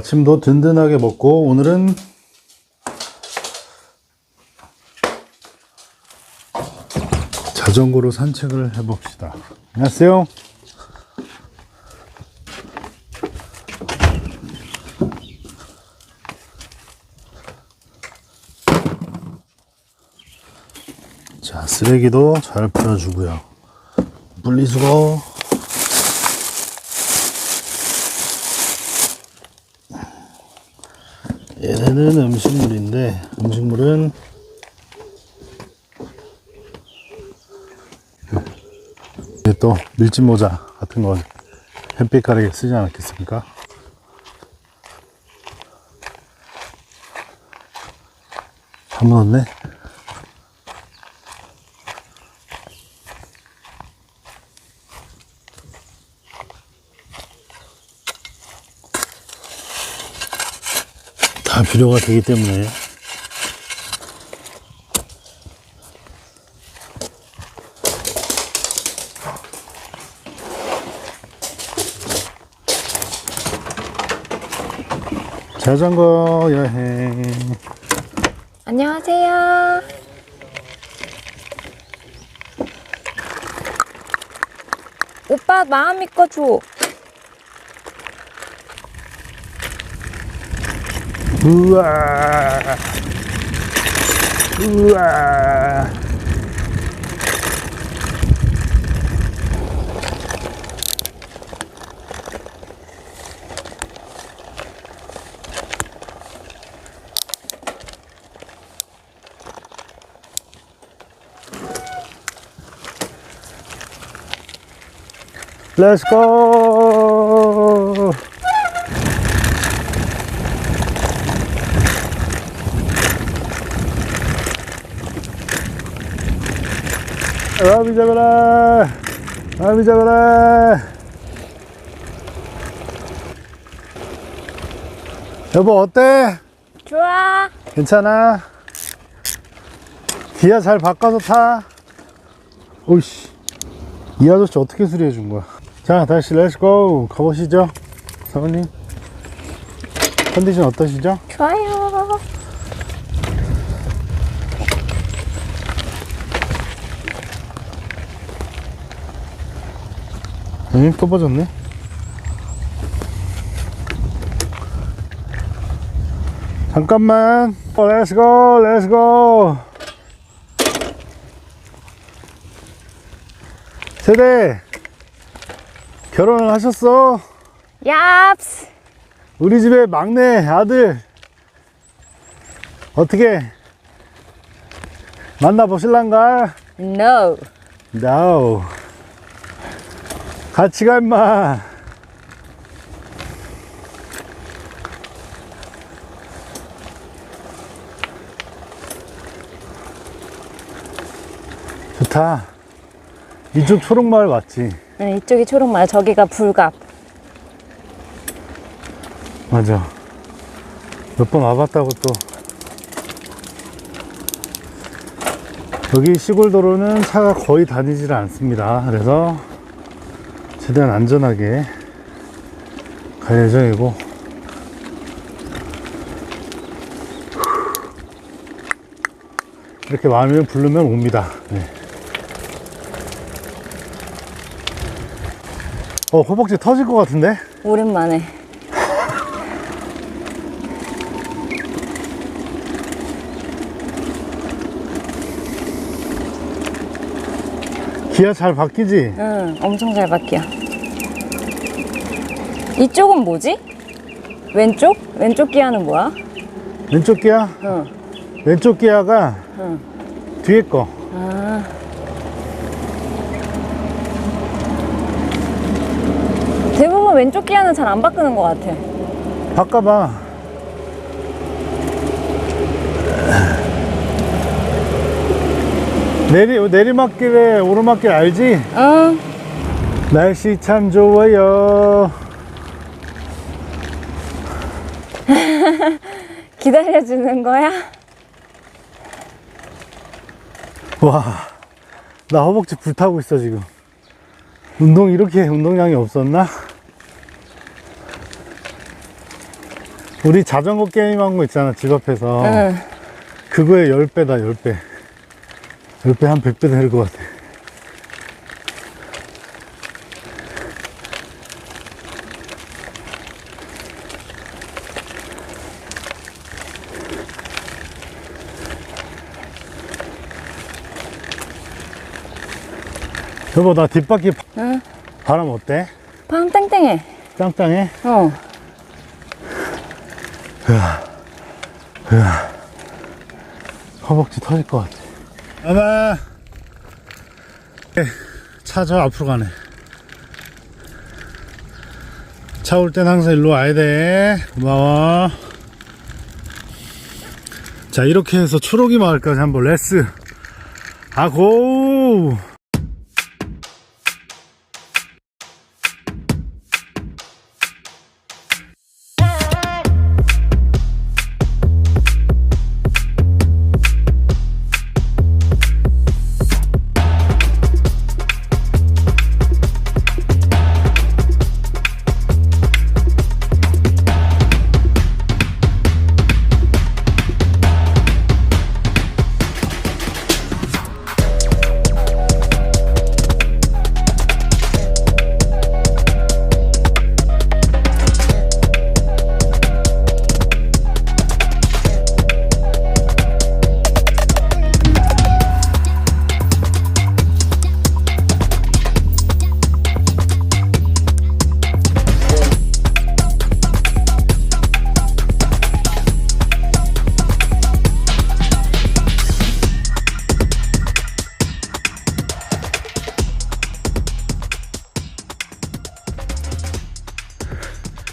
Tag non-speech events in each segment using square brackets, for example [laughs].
아침도 든든하게 먹고 오늘은 자전거로 산책을 해봅시다. 안녕하세요. 자, 쓰레기도 잘 풀어주고요. 분리수거. 얘네는 음식물인데, 음식물은 또 밀짚 모자 같은 거 햇빛 가리게 쓰지 않았겠습니까? 다 묻었네. 다 필요가 되기 때문에 자전거 여행 안녕하세요. 오빠 마음 믿고 줘. 우와 우와 Let's go! 라미 잡아라! 라미 잡아라! 여보, 어때? 좋아. 괜찮아? 기아 잘 바꿔서 타? 오이씨. 이 아저씨 어떻게 수리해 준 거야? 자, 다시 렛츠고! 가보시죠. 사모님. 컨디션 어떠시죠? 좋아요. 응, 또 빠졌네. 잠깐만. 어, 렛츠 고, 렛츠 고. 세대, 결혼을 하셨어? 얍스. 우리 집의 막내 아들. 어떻게 만나보실란가? No. No. 같이 가, 임마. 좋다. 이쪽 초록마을 맞지? 네, 이쪽이 초록말, 저기가 불갑. 맞아. 몇 번 와봤다고 또. 여기 시골 도로는 차가 거의 다니질 않습니다. 그래서 최대한 안전하게 갈 예정이고. 이렇게 마음이 부르면 옵니다. 네. 어, 허벅지 터질 것 같은데? 오랜만에. 기아 잘 바뀌지? 응, 엄청 잘 바뀌어. 이쪽은 뭐지? 왼쪽? 왼쪽 기아는 뭐야? 왼쪽 기아? 응. 왼쪽 기아가 응. 뒤에 거. 아. 대부분 왼쪽 기아는 잘 안 바꾸는 것 같아. 바꿔봐. 내리, 내리막길에 오르막길 알지? 응. 날씨 참 좋아요. [laughs] 기다려주는 거야? 와, 나 허벅지 불타고 있어, 지금. 운동, 이렇게 운동량이 없었나? 우리 자전거 게임 한 거 있잖아, 집 앞에서. 응. 그거의 10배다, 10배. 10배, 한 100배 될것 같아. 여보, 나 뒷바퀴 바- 응. 바람 어때? 방 땡땡해. 짱짱해? 어. 허벅지 터질 것 같아. 아마 차 저 앞으로 가네. 차 올 땐 항상 일로 와야 돼. 고마워. 자 이렇게 해서 초록이 마을까지 한번 레스. 아고.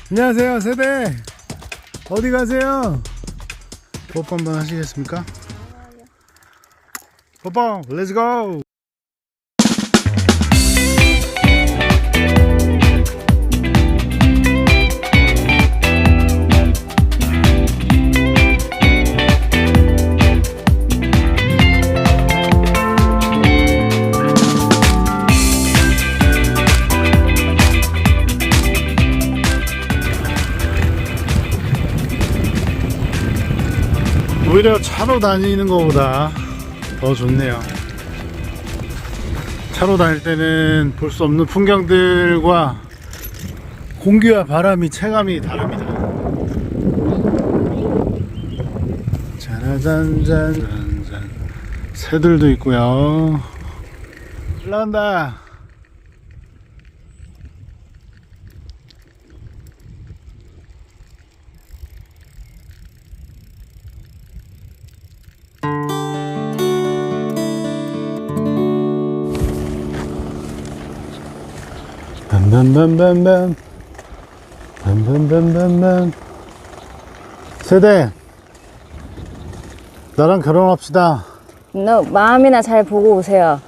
안녕하세요 세대 어디 가세요? 뽀뽀 한번 하시겠습니까? 뽀뽀 렛츠고 오히려 차로 다니는 것보다 더 좋네요. 차로 다닐 때는 볼 수 없는 풍경들과 공기와 바람이 체감이 다릅니다. 짜라잔잔 새들도 있고요. 올라간다 빰빰빰빰빰 빰빰빰빰빰 세대 나랑 결혼합시다 너 마음이나 잘 보고 오세요.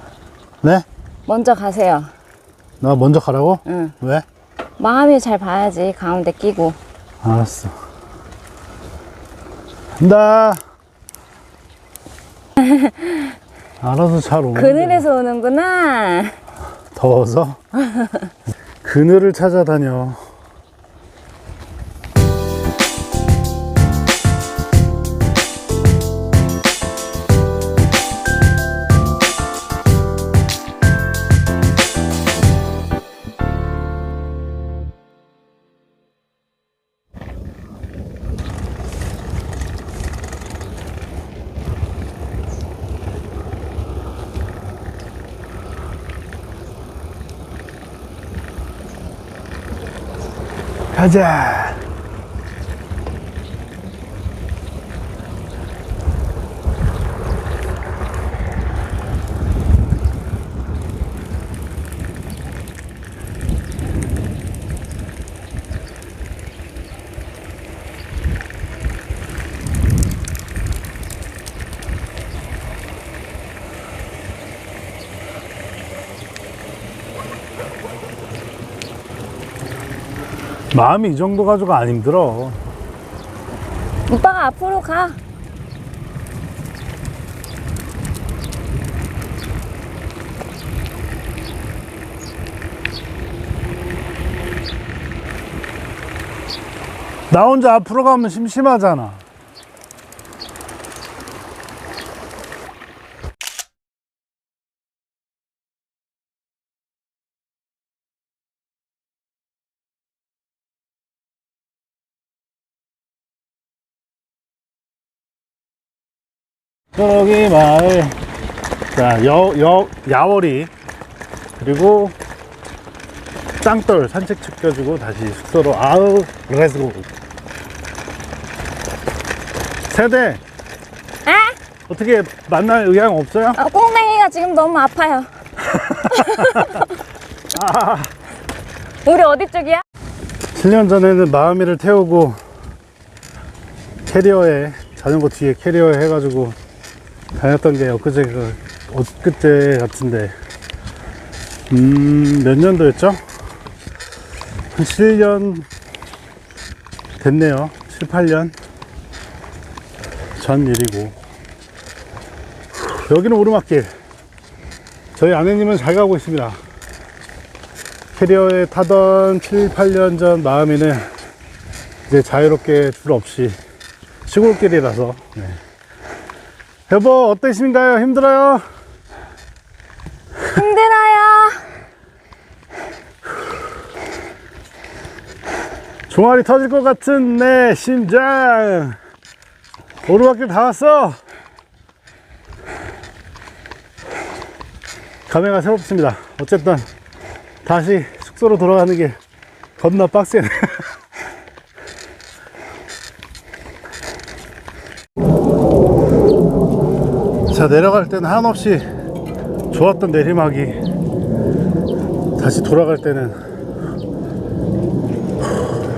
네? 먼저 가세요. 나 먼저 가라고? 응. 왜? 마음이 잘 봐야지. 가운데 끼고. 알았어 간다 [laughs] 알아서 잘 오는데 그늘에서 오는구나. 더워서 [laughs] 그늘을 찾아다녀 가자 마음이 이 정도 가지고 안 힘들어 오빠가 앞으로 가. 나 혼자 앞으로 가면 심심하잖아. 저기 마을 자, 여, 여, 야월이 그리고 짱돌 산책 시켜주고 다시 숙소로 아우 렛츠고 세대 아? 어떻게 만날 의향 없어요? 아, 꽁댕이가 지금 너무 아파요. [laughs] 우리 어디 쪽이야? 7년 전에는 마음이를 태우고 캐리어에 자전거 뒤에 캐리어에 해가지고 다녔던 게 엊그제 그 엊그제 같은데. 음몇 년도였죠? 한 7년 됐네요. 7, 8년 전 일이고. 여기는 오르막길. 저희 아내님은 잘 가고 있습니다. 캐리어에 타던 7, 8년 전 마음에는 이제 자유롭게 줄 없이 시골길이라서 네. 여보 어떠신가요? 힘들어요? 힘들어요. 종아리 터질 것 같은 내 심장 오르막길 다 왔어 감회가 새롭습니다 어쨌든 다시 숙소로 돌아가는 게 겁나 빡세네 자 내려갈 때는 한없이 좋았던 내리막이 다시 돌아갈 때는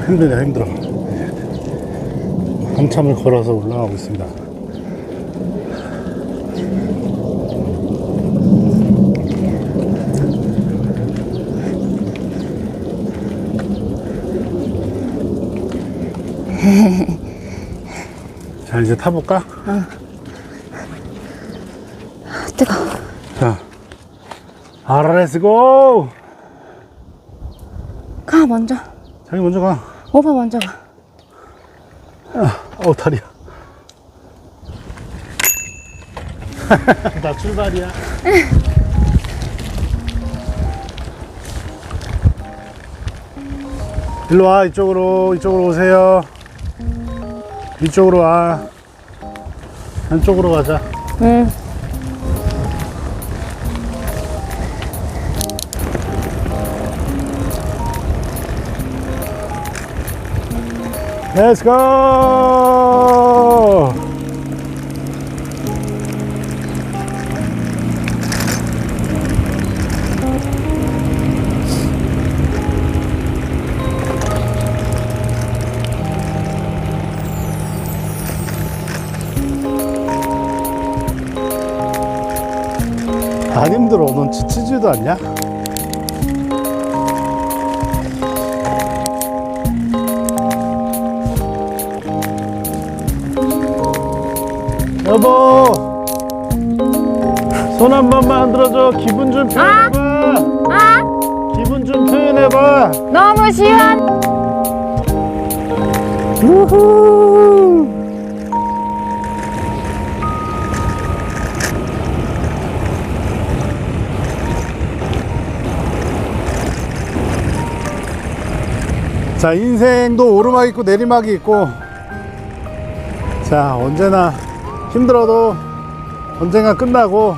힘드네 힘들어. 한참을 걸어서 올라가고 있습니다. 자 이제 타볼까? 뜨거. 자 알아 렛츠 고 가 먼저. 자기 먼저 가 오빠 먼저 가. 어우 다리야 [laughs] 나 출발이야 일로 와 이쪽으로 이쪽으로 오세요 이쪽으로 와 안쪽으로 가자 응. Let's! 안 힘들어. 넌 지치지도 않냐? 여보. 손 한 번만 흔들어줘. 기분 좀 표현해봐. 아? 기분 좀 표현해봐. 너무 시원. 우후. 자 인생도 오르막 있고 내리막이 있고. 자 언제나 힘들어도 언젠가 끝나고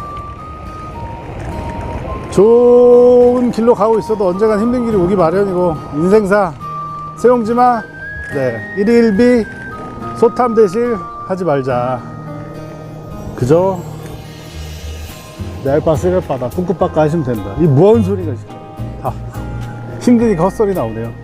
좋은 길로 가고 있어도 언젠간 힘든 길이 오기 마련이고 인생사 세용지마 네 일일비 소탐 대실 하지 말자. 내 알바 쓰레빠다 뚱끝박까 하시면 된다. 이 무언 소리가 지금 다. 힘드니까 헛소리 나오네요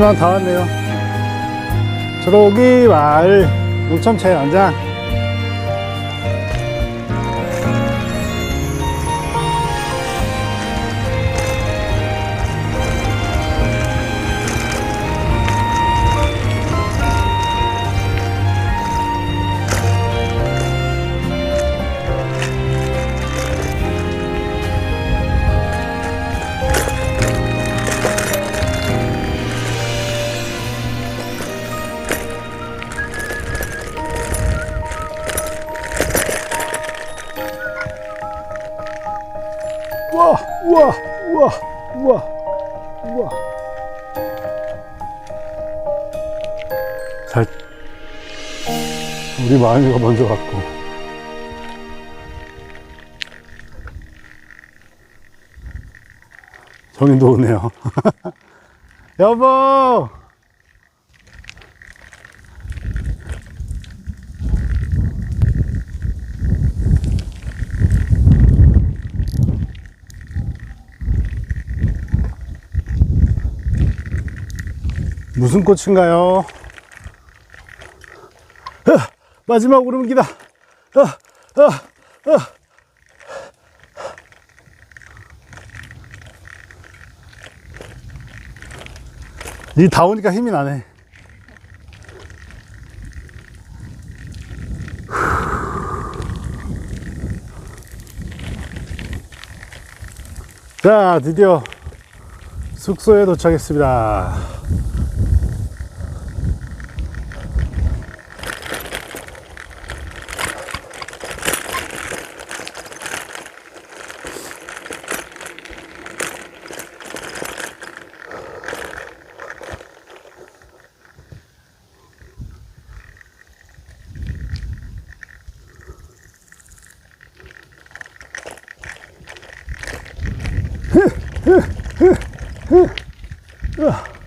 하지만 다 왔네요. 저기 마을 농참차에 앉아. 우와 우와 우와 우와. 잘 우리 마음이가 먼저 갔고. 정인도 오네요. 여보! 무슨 꽃인가요? 아, 마지막 오르막이다. 아, 아, 아. 니다 오니까 힘이 나네. 자, 드디어 숙소에 도착했습니다. 으!